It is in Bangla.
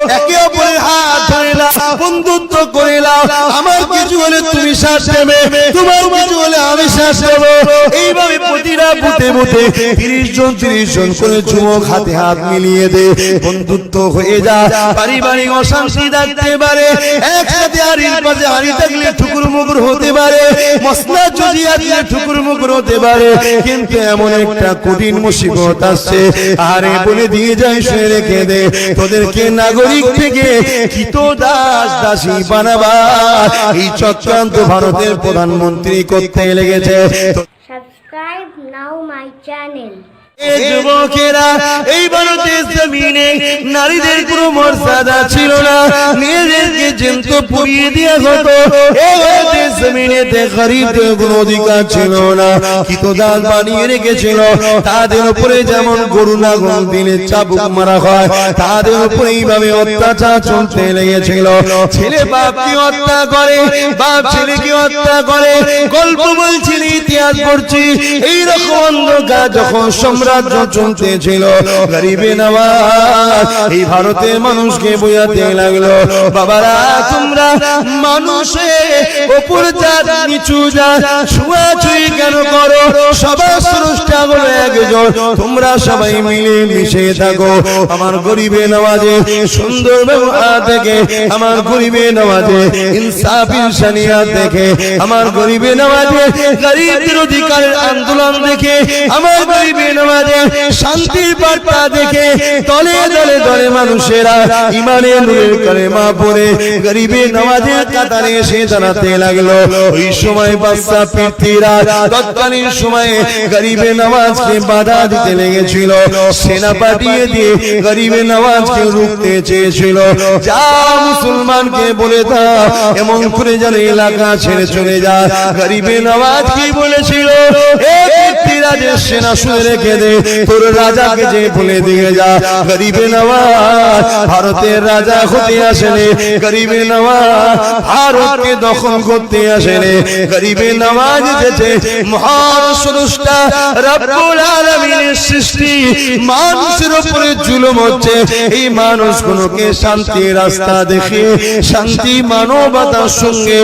একে অপরের হাত ধরিলাম তুমি শ্বাস নেবে তোমার কিছু হলে আমি শ্বাস নেব এইভাবে প্রতিটা বুতে বুতে তিরিশ জন তিরিশ জন করে যুবক হাতে হাত মিলিয়ে দে। বন্ধুত্ব হয়ে যা, পারিবারিক অশান্তি থাকতে পারে। একসাথে হাড়ির পাশে হাড়ি থাকলে ঠুকুর মুকুর হতে পারে। মশলা যদি আসলে ঠুকুর মুকুর হতে পারে। কিন্তু এমন একটা কঠিন মুসিবত আসছে। আরে বলে দিয়ে যাই, শুনে রেখে দে। তোদেরকে নাগরিক থেকে কিত দাস দাসী বানাবা এই চক্রান্ত সিদ্ধান্ত ভারতের প্রধানমন্ত্রী করতে লেগেছে। সাবস্ক্রাইব নাও মাই চ্যানেল যুবকেরা, এই ভারতের জমিনে নারীদের কোনো মর্যাদা ছিল না। মেয়েদেরকে জেন্ত পুড়িয়ে তাদের উপরে যেমন গরু মারা হয়, তাদের উপরে এইভাবে অত্যাচার চলতে লেগেছিল। ছেলে হত্যা করে? বাপ হত্যা করে? গল্প বলছি ইতিহাস পড়ছি। এইরকম অন্ধকার যখন সাম্রাজ্য চলতেছিল। গরিবে নওয়াজ এই ভারতের মানুষকে বোঝাতে লাগল, বাবারা, তোমরা মানুষে, ওপর যা নিচু জাত ছুঁয়াছুঁই কেন করো? সবার স্রষ্টা হলো একজন তোমরা সবাই মিলে মিশে থাকো। আমার গরিবে নওয়াজে সুন্দর ব্যবহার থেকে আমার গরিবে নওয়াজে ইনসাফ ইনসানিয়া দেখে, আমার গরিবে নওয়াজে গরিবদের অধিকারের আন্দোলন দেখে, আমার গরিবে নওয়াজে শান্তির বার্তা দেখে, দলে দলে দলে মানুষেরা ইমানে নূরের কালেমা পড়ে গরিবে নওয়াজের কাতারে এসে দাঁড়াতে লাগল। ওই সময় বাদশা পৃথ্বীরা তৎকালীন সময়ে গরিবে নওয়াজকে বাধা দিতে লেগেছিল সেনা পাঠিয়ে দিয়ে গরিবে নওয়াজকে রুখতে চেয়েছিল। যা মুসলমানকে বলে দাও এমন করে যেন এলাকা ছেড়ে চলে গরিবে নওয়াজ কি বলেছিল? সেনা শুনে রেখে দে তোর রাজাকে যে দিয়ে যা। গরিবে নওয়াজ ভারতের রাজা হতে আসেনি। গরিবে নওয়াজ ভারতকে দখল করতে আসেনি। গরিবে নওয়াজ যেছে মহান স্রষ্টা রব্বুল জুলুম হচ্ছে। মানুষগুলোকে শান্তির রাস্তা শান্তি মানবতার সঙ্গে